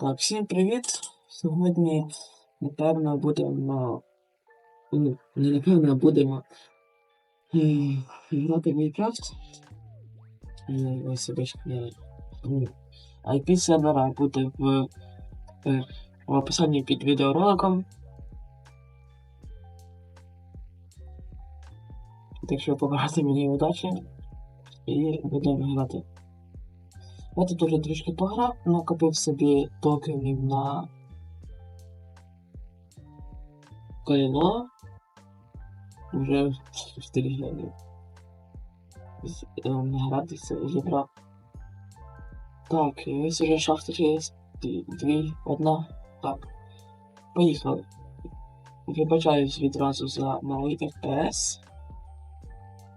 Так, всім привіт! Сьогодні, напевно, будемо. Ну, не напевно, будемо е, грати Minecraft. Е, Ось ну, IP сервера буде в, е, в описанні під відеороликом. Так що побажати мені удачі і будемо грати. Я тут уже трішки пограв, накопив собі токенів на кайло. Вже 4 гривні. Награтися зібрав. Так, ось уже шахта є. Дві, одна. Так. Поїхали. Вибачаюсь відразу за малий FPS.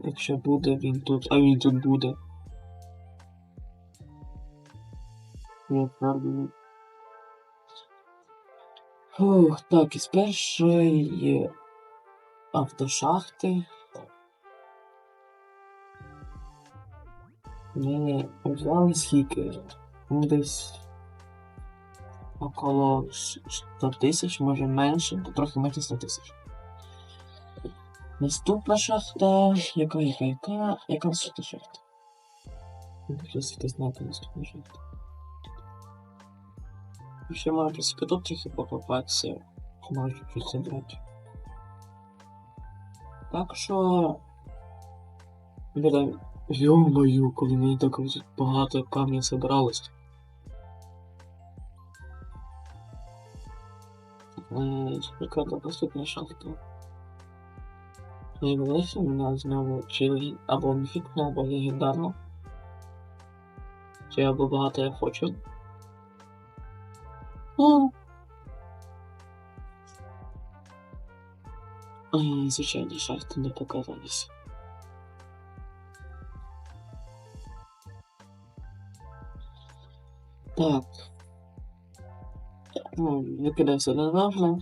Якщо буде він тут, а він тут буде. Я правда. Фух, так, із першої автошахти. Ми взяли скільки? Ну, Десь около 100 тисяч, може менше, трохи менше 100 тисяч. Наступна шахта. Яка, яка, яка? Яка шахта? Хтось знати наступна шахта. Маю просто тут трохи покопатися. Можу щось забрати. Так що. Блін, йо-мою, коли мені так багато камня зібралось. Е, там наступна шахта? Не вилися мене знову чи або міфікну, або легендарну. Чи або багато я хочу. Ай, Звичайно, шахти не показались. Так. Ну, викидався недавно.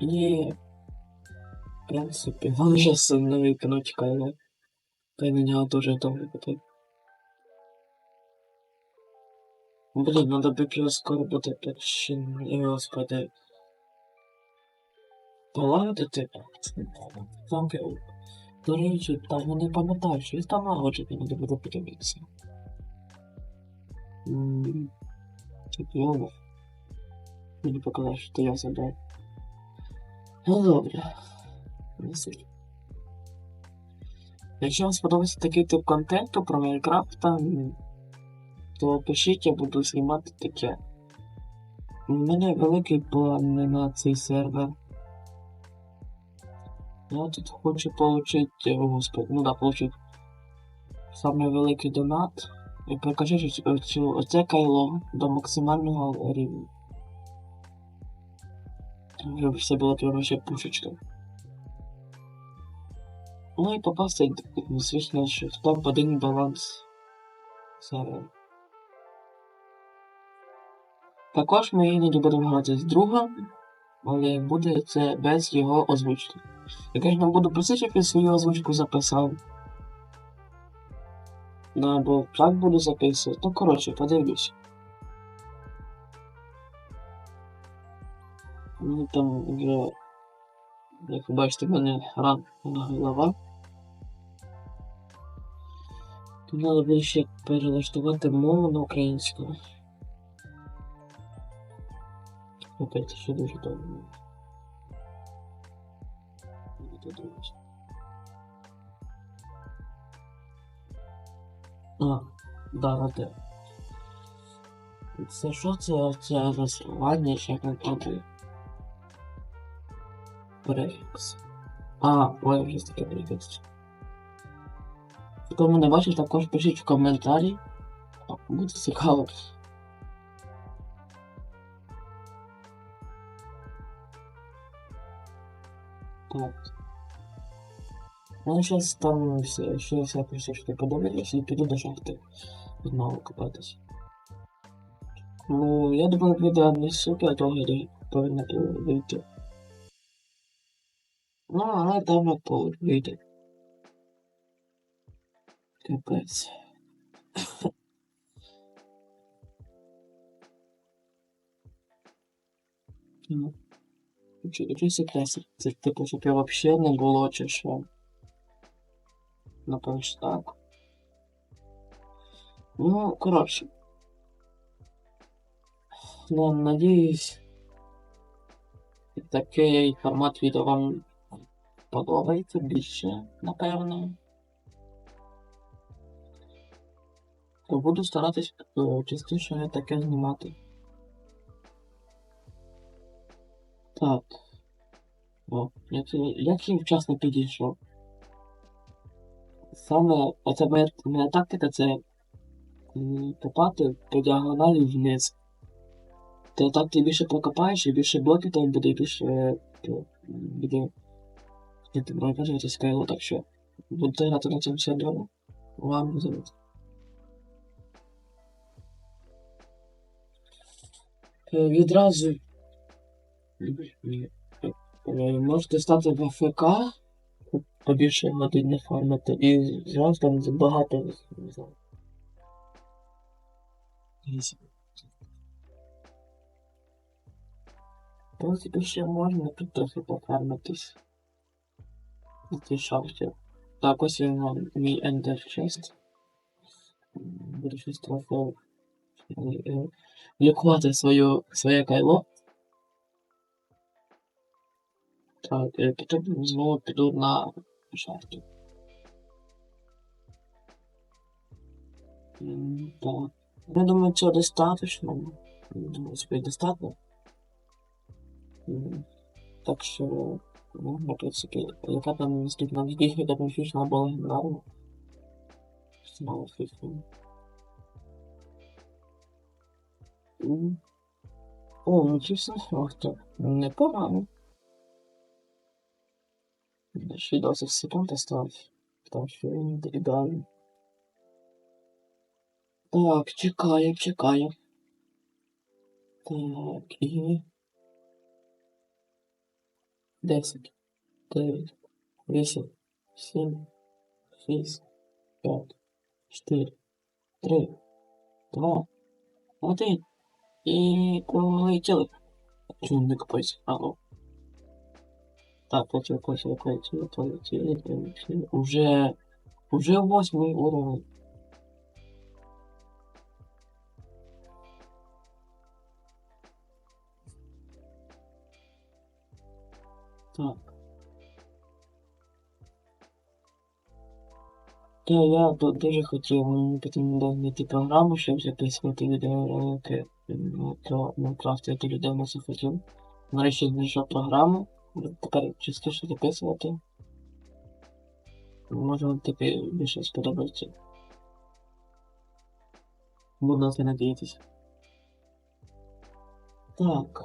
І... В принципі, зараз не викинуть Кайла. Та й на нього дуже довго буде. Блін, надо б його скоро буде причин, господи. Полагодити. Там, до речі, там я не пам'ятаю, що там налагодження надо буде подивитися. Так. Мені показав, що я забрав. Ну добре. Не суть. Якщо вам сподобається такий тип контенту про Майнкрафт, м, то пишіть, я буду знімати таке. У мене великий план на цей сервер. Я тут хочу получить, о, господи, ну да, получить самий великий донат. І прокачати цю- цю, оце кайло до максимального рівня. Щоб все було прямо ще пушечка. Ну і попасти, звісно, в топ-1 баланс сервера. Також ми іноді будемо грати з другом, але буде це без його озвучки. Я, звісно, буду просити, щоб він свою озвучку записав. Ну, або так буду записувати. Ну, коротше, подивлюсь. Ну, там вже, як ви бачите, в мене ран на голова. Треба ще перелаштувати мову на українську. Опять ще дуже. Не додумався. А, да, ради. Це що це, це розривання, ще нападу? Префікс. А, ой, вже таке префікс. Хто мене бачив, також пишіть в коментарі. Буде цікаво. Вот. Ну, сейчас там все, ще всякі штучки подивлюсь і піду до шахти знову копатись. Ну, я думаю, відео не супер, а того повинно вийти. Ну, але там от пол, вийде. Капець. Ну. Чи секрет? Це типу, щоб я взагалі не було, чи що? Напевно, що так. Ну, коротше. Ну, надіюсь, такий формат відео вам подобається більше, напевно. То буду старатись е, частіше таке знімати. Так. О, як, як я вчасно підійшов. Саме оце моя, моя тактика це копати по діагоналі вниз. Ти так ти більше покопаєш, і більше блоків там буде, і більше е, буде. Як ти кажете, скайло, так що буду грати на цьому сервері. Вам завжди. Е, Відразу можете стати в АФК, побільше годин не фармити, і зразу там багато не знаю. В принципі, ще можна тут трохи пофармитись. На цій шахті. Так, ось він вам мій ендер chest. Буду щось трохи е, е, лікувати своє кайло. Так, е, потім знову піду на шахту. Так. Я думаю, цього достатньо. Думаю, собі достатньо. Так що, ну, в принципі, яка там наступна дійсно там фішна була генеральна. Знову фішна. О, ну чесно, шахта. Непогано. Ще й 20 секунд осталось. Так що він ідеально. Так, чекаємо, чекаємо. Так, і... 10, 9, 8, 7, 6, 5, 4, 3, 2, 1. І полетіли. Чому не копається? Алло. Так, полетіли, полетіли, полетіли, полетіли, полетіли. Уже, уже восьмий уровень. Так. Та я ду- дуже хотів, мені потрібно знайти програму, щоб записувати ну, про Майнкрафт, я тоді давно це хотів. Нарешті знайшов програму, тепер частіше записувати. Може вам таки більше сподобається. На це надіятися. Так.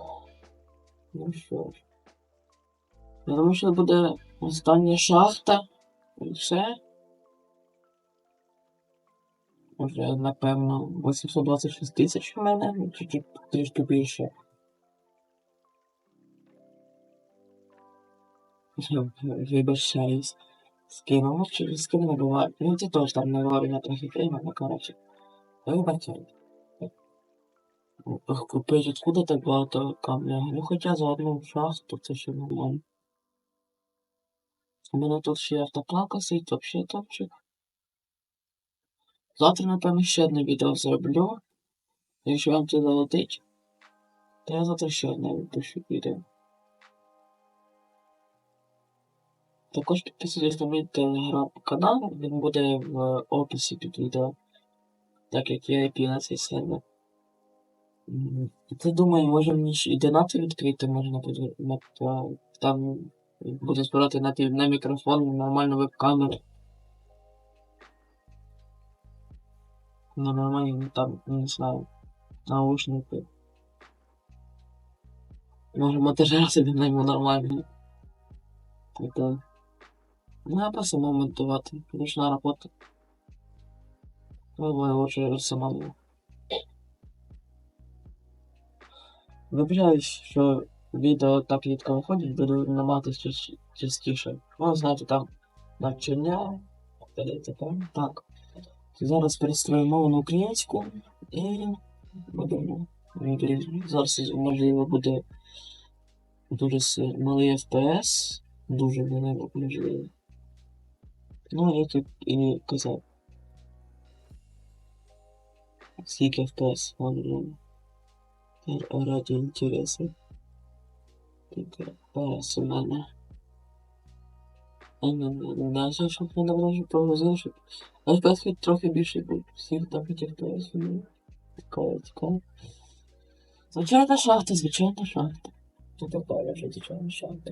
Ну що ж. Я думаю, що буде остання шахта. І все. Може, напевно, 826 тисяч в мене, ну, чуть-чуть трішки більше. Вибачаюсь. Скинуло чи скину не буває. Ну, це теж там не говорю на трохи время, ну, коротше. Вибачаюсь. Купить откуда так багато камня? Ну, хоча за одну шахту це ще нормально. У мене тут ще автоплака сидить, вообще топчик. Завтра, напевно, ще одне відео зроблю. Якщо вам це залетить, то я завтра ще одне випущу відео. Також підписуйтесь на мій телеграм-канал, він буде в описі під відео. Так як я IP на цей сервер. Це думаю, може мені ще і донати відкрити можна Там буде збирати на, на мікрофон, нормальну веб-камеру. На нормальні, ну, там, не знаю, наушники. Може монтажера собі найму нормальний. Это... Ну, я просто монтувати. Ручна робота. Думаю, лучше самому. Вибачаюсь, що відео так рідко виходить, буду намагатися част- частіше. Ну, знаєте, там навчання. Так. Зараз перестрою мову на українську і будемо. Зараз можливо буде дуже малий FPS, дуже можливо. Ну, я і казав. Скільки FPS, ладно. Р- Раді інтересу. Скільки FPS у мене. А не, не, не, не, що щоб не добре, прогрузив, щоб... FPS хоч трохи більше був. Всіх так хоч FPS. ну, Цікаво, цікаво. Звичайна шахта, звичайна шахта. Тут такая вже звичайна шахта.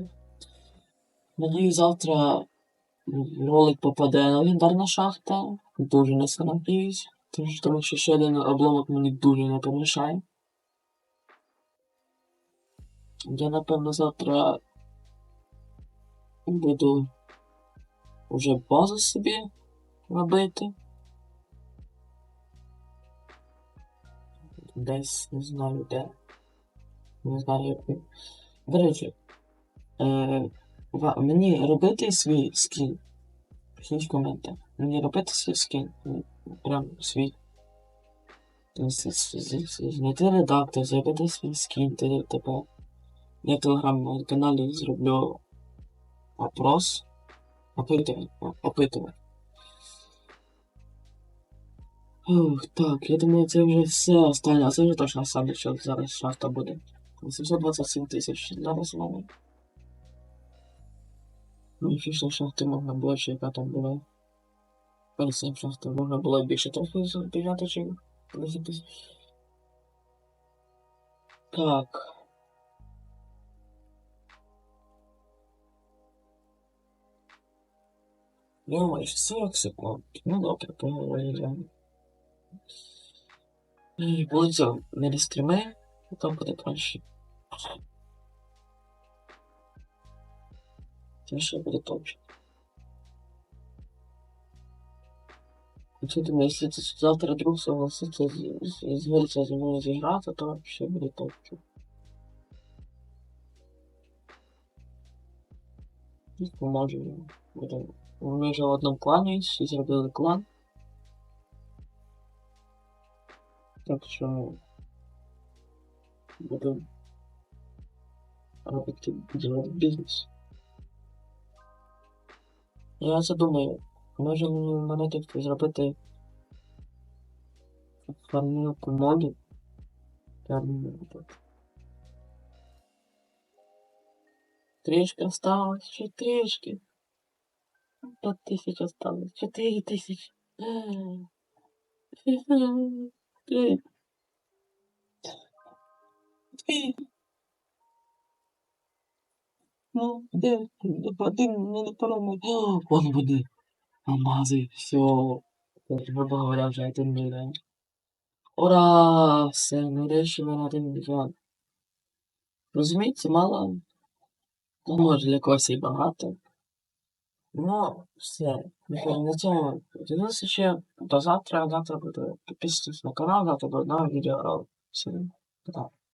Надію, завтра ролик попаде на легендарна шахта. Дуже не сильно надіюсь. Тому що, ще один обломок мені дуже не помішає. Я напевно завтра буду вже базу собі робити. Десь не знаю де. Не знаю як. До речі, е, мені робити свій скін. Пишіть в коментах. Мені робити свій скін. Прям свій. Знайти редактор, зробити свій скін, т- типу. Я в телеграм-каналі зроблю опрос. Опитування. Опитування. Ух, так, я думаю, це вже все останнє, а це вже точно останнє, що зараз шахта буде. 827 тисяч зараз в Ну, фішно шахти можна було, чи яка там була. Перед цим шахти можна було більше трохи збігати, чи 10 тисяч. Так. Думаю, 40 секунд. Ну добре, поговорили. І вулиця не стріми, там буде краще. Це ще буде точно. Якщо думаю, якщо це завтра друг согласиться з- з- згодиться зі мною зіграти, то ще буде точно. І поможе йому. Буде. Ми вже в одному клані, всі зробили клан. Так що буду робити делать бізнес. Я це думаю, може мене тут зробити фармілку мобів. Трішки осталось, ще трішки. П'ять тисяч осталось, чотири тисячі. Три. Три. Ну? Один, не напевно. Вон буде. Алмази, все. Грубо говоря, вже один мільйон. Ура! Все, в мене один мільйон. Розумієте, мало. Ну, може, для когось і багато. Ну, все. На цьому дивіться ще до завтра. Завтра буду підписуйтесь на канал, завтра буде нове відео. Всім пока.